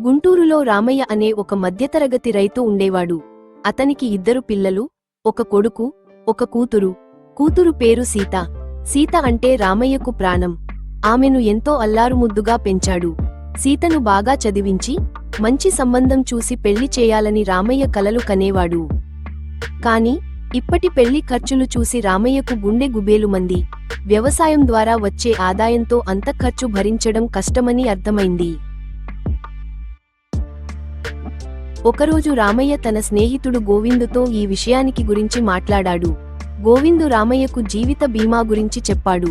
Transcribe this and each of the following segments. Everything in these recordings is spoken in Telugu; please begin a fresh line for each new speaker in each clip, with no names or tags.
గుంటూరులో రామయ్య అనే ఒక మధ్యతరగతి రైతు ఉండేవాడు. అతనికి ఇద్దరు పిల్లలు ఒక కొడుకు ఒక కూతురు. కూతురు పేరు సీత. సీత అంటే రామయ్యకు ప్రాణం. ఆమెను ఎంతో అల్లారుముద్దుగా పెంచాడు. సీతను బాగా చదివించి మంచి సంబంధం చూసి పెళ్ళి చేయాలని రామయ్య కలలు కనేవాడు. కాని ఇప్పటి పెళ్ళి ఖర్చులు చూసి రామయ్యకు గుండె గుబేలుమంది. వ్యవసాయం ద్వారా వచ్చే ఆదాయంతో అంత ఖర్చు భరించడం కష్టమని అర్థమైంది. ఒకరోజు రామయ్య తన స్నేహితుడు గోవిందుతో ఈ విషయానికి గురించి మాట్లాడాడు. గోవిందు రామయ్యకు జీవిత బీమా గురించి చెప్పాడు.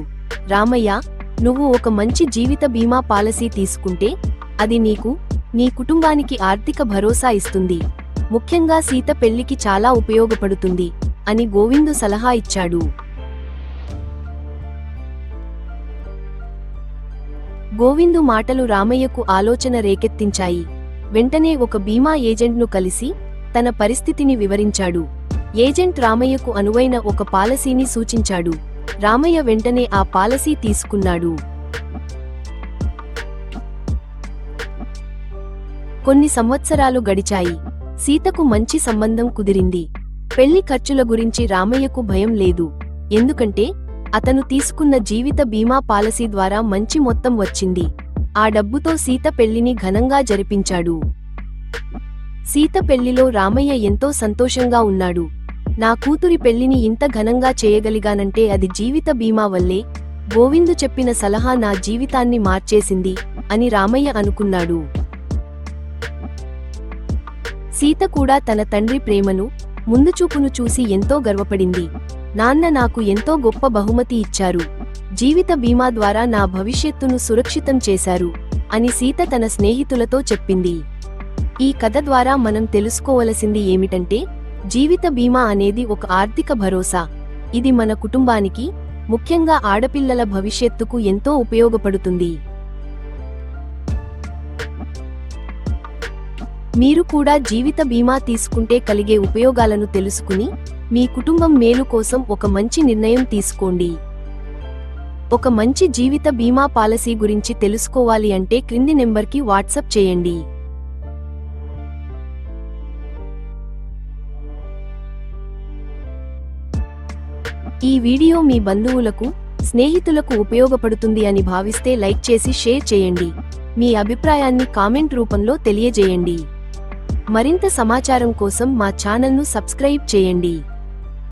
రామయ్య నువ్వు ఒక మంచి జీవిత బీమా పాలసీ తీసుకుంటే అది నీకు నీ కుటుంబానికి ఆర్థిక భరోసా ఇస్తుంది. ముఖ్యంగా సీత పెళ్ళికి చాలా ఉపయోగపడుతుంది అని గోవిందు సలహా ఇచ్చాడు. గోవిందు మాటలు రామయ్యకు ఆలోచన రేకెత్తించాయి. వెంటనే ఒక బీమా ఏజెంట్ను కలిసి తన పరిస్థితిని వివరించాడు. ఏజెంట్ రామయ్యకు అనువైన ఒక పాలసీని సూచించాడు. రామయ్య వెంటనే ఆ పాలసీ తీసుకున్నాడు. కొన్ని సంవత్సరాలు గడిచాయి. సీతకు మంచి సంబంధం కుదిరింది. పెళ్ళి ఖర్చుల గురించి రామయ్యకు భయం లేదు. ఎందుకంటే అతను తీసుకున్న జీవిత బీమా పాలసీ ద్వారా మంచి మొత్తం వచ్చింది. ఆ డబ్బుతో సీత పెళ్ళిని ఘనంగా జరిపించాడు. సీత పెళ్ళిలో రామయ్య ఎంతో సంతోషంగా ఉన్నాడు. నా కూతురి పెళ్ళిని ఇంత ఘనంగా చేయగలిగానంటే అది జీవిత బీమా వల్లే గోవిందు చెప్పిన సలహా నా జీవితాన్ని మార్చేసింది అని రామయ్య అనుకున్నాడు. సీత కూడా తన తండ్రి ప్రేమను ముందుచూపును చూసి ఎంతో గర్వపడింది. నాన్న నాకు ఎంతో గొప్ప బహుమతి ఇచ్చారు. జీవిత బీమా ద్వారా నా భవిష్యత్తును సురక్షితం చేశారు అని సీత తన స్నేహితులతో చెప్పింది. ఈ కథ ద్వారా మనం తెలుసుకోవలసింది ఏమిటంటే జీవిత బీమా అనేది ఒక ఆర్థిక భరోసా. ఇది మన కుటుంబానికి ముఖ్యంగా ఆడపిల్లల భవిష్యత్తుకు ఎంతో ఉపయోగపడుతుంది. మీరు కూడా జీవిత బీమా తీసుకుంటే కలిగే ఉపయోగాలను తెలుసుకుని మీ కుటుంబం మేలు కోసం ఒక మంచి నిర్ణయం తీసుకోండి. ఒక మంచి జీవిత బీమా పాలసీ గురించి తెలుసుకోవాలి అంటే క్రింది నెంబర్కి వాట్సప్ చేయండి. ఈ వీడియో మీ బంధువులకు స్నేహితులకు ఉపయోగపడుతుంది అని భావిస్తే లైక్ చేసి షేర్ చేయండి. మీ అభిప్రాయాన్ని కామెంట్ రూపంలో తెలియజేయండి. మరింత సమాచారం కోసం మా ఛానల్ను సబ్స్క్రైబ్ చేయండి.